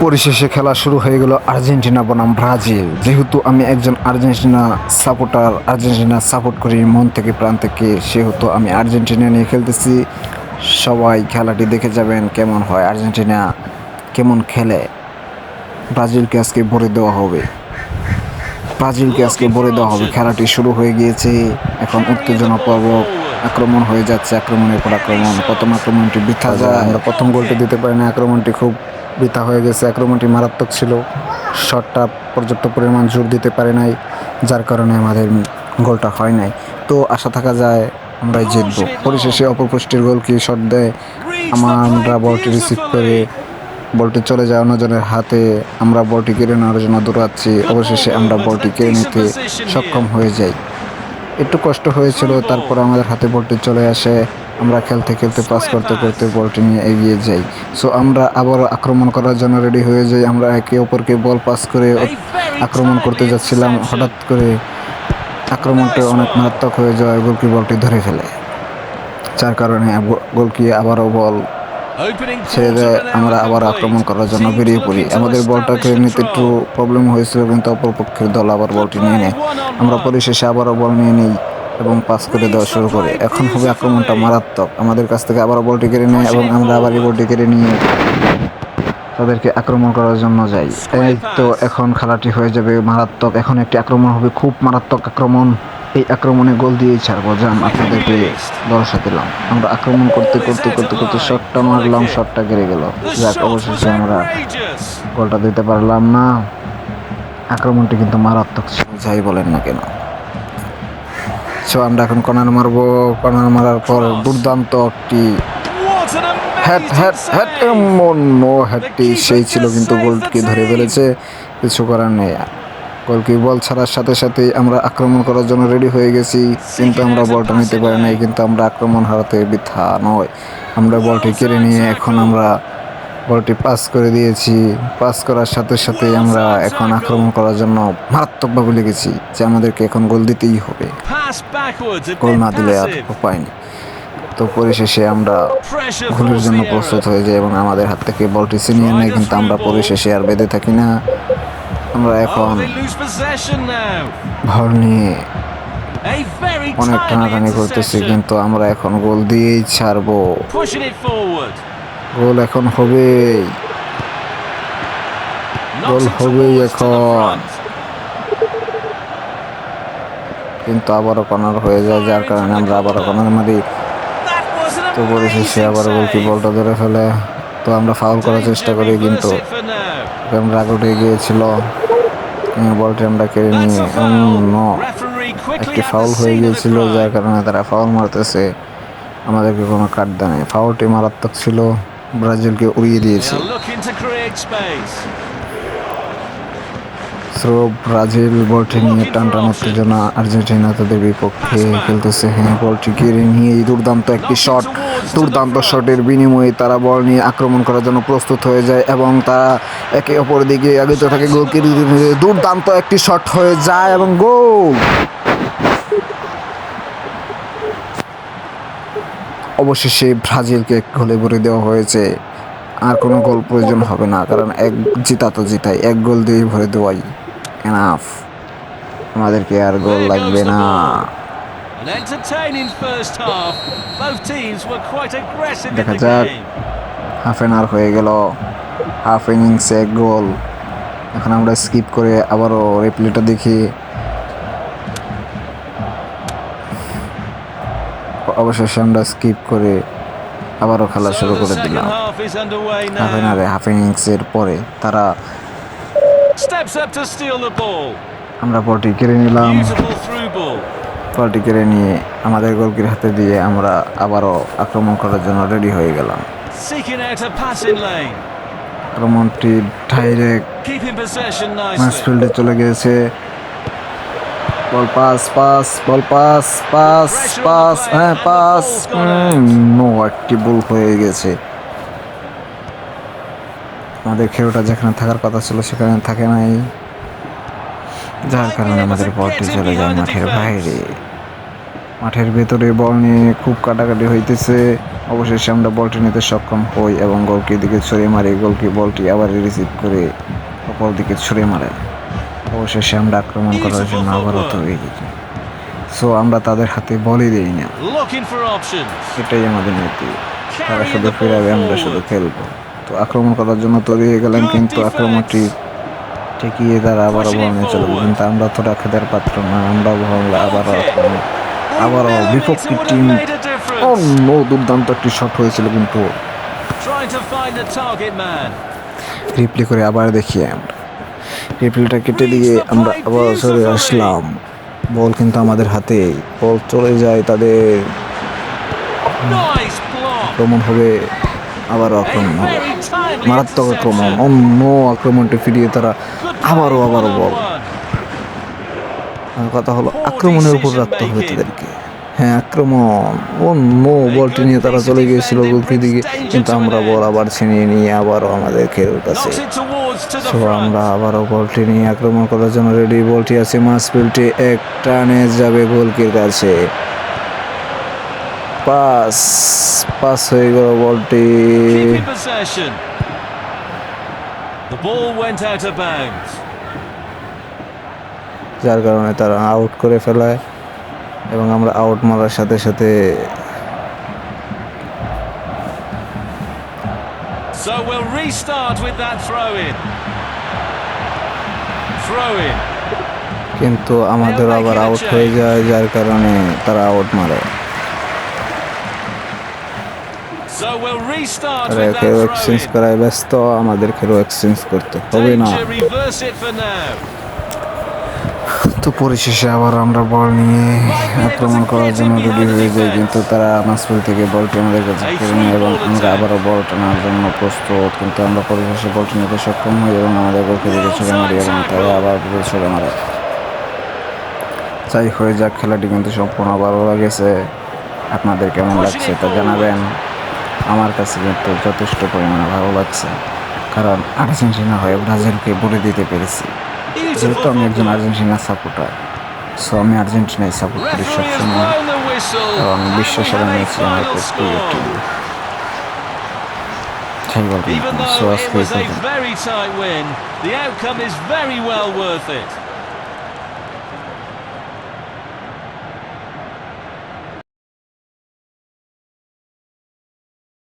পরিশেষে খেলা শুরু হয়ে গেল আর্জেন্টিনা বনাম ব্রাজিল। যেহেতু আমি একজন আর্জেন্টিনা সাপোর্টার, আর্জেন্টিনা সাপোর্ট করি, মন থেকে প্রাণ থেকে, সেহেতু আমি আর্জেন্টিনা নিয়ে খেলতেছি। সবাই খেলাটি দেখে যাবেন কেমন হয়। আর্জেন্টিনা কেমন খেলে? ব্রাজিলকে আজকে ভরে দেওয়া হবে। ব্রাজিলকে আজকে ভরে দেওয়া হবে। খেলাটি শুরু হয়ে গিয়েছে। এখন উত্তেজনা পর্ব আক্রমণ হয়ে যাচ্ছে। আক্রমণের পর আক্রমণ। প্রথম আক্রমণটি বৃথা যায়। আমরা প্রথম গোলটি দিতে পারি না আক্রমণটি খুব বৃথা হয়ে গেছে। আক্রমণটি মারাত্মক ছিল। শটটা পর্যাপ্ত পরিমাণ জোর দিতে পারে নাই, যার কারণে আমাদের গোলটা হয় নাই। তো আশা থাকা যায়, আমরাই জিতবো। পরিশেষে অপপুষ্টির গোল কি শট দেয়, আমরা বলটি রিসিভ করে বলটি চলে যায় অন্যজনের হাতে। আমরা বলটি কেড়ে নেওয়ার জন্য দৌড়াচ্ছি অবশেষে আমরা বলটি কেড়ে নিতে সক্ষম হয়ে যাই। একটু কষ্ট হয়েছিল, তারপর আমাদের হাতে বলটি চলে আসে। আমরা খেলতে খেলতে পাস করতে করতে বলটি নিয়ে এগিয়ে যাই। সো আমরা আবারও আক্রমণ করার জন্য রেডি হয়ে যাই। আমরা একে অপরকে বল পাস করে আক্রমণ করতে যাচ্ছিলাম। হঠাৎ করে আক্রমণটা অনেক মারাত্মক হয়ে যায়। গোলকি বলটি ধরে ফেলে। যার কারণে গোলকি আবারও বল ছেড়ে দেয়। আমরা আবার আক্রমণ করার জন্য বেরিয়ে পড়ি। আমাদের বলটাকে নিতে একটু প্রবলেম হয়েছিল কিন্তু অপরপক্ষের দল আবার বলটি নিয়ে নেয়। আমরা পরিশেষে আবারও বল নিয়ে নিই। এবং পাস করে দেওয়া শুরু করে। এখন হবে আক্রমণটা মারাত্মক। আমাদের কাছ থেকে আবারও বলটি কেড়ে নেয় এবং আমরা আবার এই বলটি কেড়ে নিয়ে তাদেরকে আক্রমণ করার জন্য যাই। এই তো এখন খেলাটি হয়ে যাবে মারাত্মক। এখন একটি আক্রমণ হবে, খুব মারাত্মক আক্রমণ। এই আক্রমণে গোল দিয়েই ছাড়বো। যান, আপনাদেরকে ভরসা দিলাম। আমরা আক্রমণ করতে করতে করতে করতে শটটা মারলাম, শটটা গেড়ে গেল। যাক, অবশেষে আমরা গোলটা দিতে পারলাম না। আক্রমণটি কিন্তু মারাত্মক ছিল, যাই বলেন না কেন। সো আমরা এখন কর্নার মারবো। কর্নার মারার পর দুর্দান্ত একটি হ্যাট হ্যাট হ্যাট এমন নো হ্যাটটি সেই ছিল কিন্তু গোলকে ধরে ফেলেছে। কিছু করার নেই। গোলকি বল ছাড়ার সাথে সাথে আমরা আক্রমণ করার জন্য রেডি হয়ে গেছি। কিন্তু আমরা বলটা নিতে পারি নাই কিন্তু আমরা আক্রমণ হারাতে বৃথা নয়। আমরা বলটি কেড়ে নিয়ে এখন আমরা বলটি পাস করে দিয়েছি। পাস করার সাথে সাথে আমরা এখন আক্রমণ করার জন্য মারাত্মকভাবে লেগেছি যে আমাদেরকে এখন গোল দিতেই হবে। গোল না দিলে আর উপায় নেই। তো পরিশেষে আমরা গোলের জন্য প্রস্তুত হয়ে যাই এবং আমাদের হাত থেকে বলটি ছিনিয়ে নেয় কিন্তু আমরা পরিশেষে আর বেঁধে থাকি না। আমরা এখন ভর নিয়ে অনেক টানাটানি করতেছি কিন্তু আমরা এখন গোল দিয়েই ছাড়বো। গোল এখন হবে গোল হবেই এখন। কিন্তু আবারও কর্নার হয়ে যায় যার কারণে আমরা আবারও কর্নার মারি। তো পরিশেষে আবার গোলকি বলটা ধরে ফেলে। তো আমরা ফাউল করার চেষ্টা করি কিন্তু আমরা রাগ উঠে গিয়েছিল। বলটি আমরা কেড়ে নিয়ে একটি ফাউল হয়ে গিয়েছিল যার কারণে তারা ফাউল মারতেছে। আমাদেরকে কোনো কাট দেয় নাই ফাউলটি মারাত্মক ছিল। ব্রাজিলকে উড়িয়ে দিয়েছে। সো ব্রাজিল বলটি নিয়ে টান টান উত্তেজনা আর্জেন্টিনা তাদের বিপক্ষে খেলতেছে। হ্যাঁ বলটি কেড়ে নিয়ে দুর্দান্ত একটি শট দুর্দান্ত শটের বিনিময়ে তারা বল নিয়ে আক্রমণ করার জন্য প্রস্তুত হয়ে যায় এবং তারা একে অপর দিকে আগিত থাকে। গোল কেড়ে দুর্দান্ত একটি শট হয়ে যায় এবং গোল অবশেষে ব্রাজিলকে গোলে ভরে দেওয়া হয়েছে। আর কোনো গোল প্রয়োজন হবে না কারণ এক জিতা তো জিতাই এক গোল দিয়ে ভরে দেওয়াই এনাফ আমাদেরকে আর গোল লাগবে না। দেখা যাক। হাফ এন আওয়ার হয়ে গেল। হাফ ইনিংসে এক গোল। এখন আমরা স্কিপ করে আবারও রিপ্লেটা দেখি। অবশেষে আমরা স্কিপ করে আবারও খেলা শুরু করে দিলাম হাফ এন now. হাফ ইনিংসের পরে তারা. আমরা বলটি কেড়ে নিলাম বলটি কেড়ে নিয়ে আমাদের গোলকির হাতে দিয়ে আমরা আবারও আক্রমণ করার জন্য রেডি হয়ে গেলাম. আক্রমণটি ডাইরেক্ট. ম্যাচফিল্ডে চলে গিয়েছে ball pass pass ball pass pass pass হ্যাঁ পাস নো, একটি বল হয়ে গেছে। আমাদের খেলোটা যেখানে থাকার কথা ছিল সেখানে থাকে নাই। যার কারণে আমাদের বলটি চলে যায় মাঠের বাইরে। মাঠের ভেতরে বল নিয়ে খুব কাটাকাটি হইতেছে। অবশেষে আমরা বলটি নিতে সক্ষম হই এবং গোলকির দিকে ছড়িয়ে মারি। গোলকি বলটি আবার রিসিভ করে অপর দিকে ছড়িয়ে মারে। অবশেষে আমরা আক্রমণ করার জন্য আবারও তৈরি সো আমরা তাদের হাতে বলই দেই না। এটাই আমাদের নীতি। তারা শুধু ফেরাবে আমরা শুধু. খেলব। তো আক্রমণ করার জন্য তৈরি হয়ে গেলাম কিন্তু আক্রমণটি ঠেকিয়ে তারা আবারও নিয়ে চলে গেল। কিন্তু আমরা তো রাখেদার পাত্র না আমরা বল আবারও আক্রমণ আবারও বিপক্ষ টিম. অন্য দুর্দান্ত একটি শট হয়েছিল কিন্তু. রিপ্লে করে আবার দেখি আমরা। রিপ্লেটা কেটে দিয়ে আমরা আবার চলে আসলাম। বল কিন্তু আমাদের হাতে। বল চলে যায় তাদের. আক্রমণ হবে আবারও আক্রমণ হবে। মারাত্মক আক্রমণ। অন্য আক্রমণটি ফিরিয়ে তারা আবারও আবারও বল কথা হলো আক্রমণের উপর রাখতে হবে তাদেরকে। হ্যাঁ আক্রমণ। অন্য বলটি নিয়ে তারা চলে গিয়েছিল গোলকি দিকে, কিন্তু আমরা বল আবার ছিনিয়ে নিয়ে আবারও আমাদের খেলোর কাছে তো আমরা আবারও বলটি নিয়ে আক্রমণ করার জন্য রেডি বলটি আছে মাস ফিল্ডে এক টানে যাবে গোলকির কাছে। পাস পাস হয়ে গেল বলটি. যার কারণে তারা আউট করে ফেলায়। এবং আমরা আউট মারার সাথে সাথে So we'll restart with that throw in. Throw in. কিন্তু আমাদের আবার আউট হয়ে যায় যার কারণে তারা আউট মারে So we'll restart তারা with খেলো that এক্সচেঞ্জ throw in. করায় ব্যস্ত আমাদের খেলো এক্সচেঞ্জ করতে হবে না তো পরিশেষে আবার আমরা বল নিয়ে আক্রমণ করার জন্য রেডি হয়ে যাই, কিন্তু তারা মাসফিল থেকে বলটি আমাদের কাছে কেড়ে নেয় এবং আমরা আবারও বল টানার জন্য প্রস্তুত, কিন্তু আমরা পরিশেষে বলটি নিতে সক্ষম হই এবং আমাদের গোলকে দিকে ছড়ে মারি এবং তারা আবার ছড়ে মারে। যাই হয়ে যাক, খেলাটি কিন্তু সম্পূর্ণ ভালো লাগেছে। আপনাদের কেমন লাগছে তা জানাবেন। আমার কাছে কিন্তু যথেষ্ট পরিমাণে ভালো লাগছে, কারণ আর্জেন্টিনা হয়ে ব্রাজিলকে বলে দিতে পেরেছি। যেহেতু আমি একজন আর্জেন্টিনা সাপোর্টার সো আমি আর্জেন্টিনায় সাপোর্ট করি Referee has সবসময় blown the whistle. এবং and বিশ্ব we সেরা have a ম্যাচ আমার final প্রিয় score. টিম সেই গল্প Even সো though it আজকে এই was a পর্যন্ত। very tight win, the outcome is very well worth it.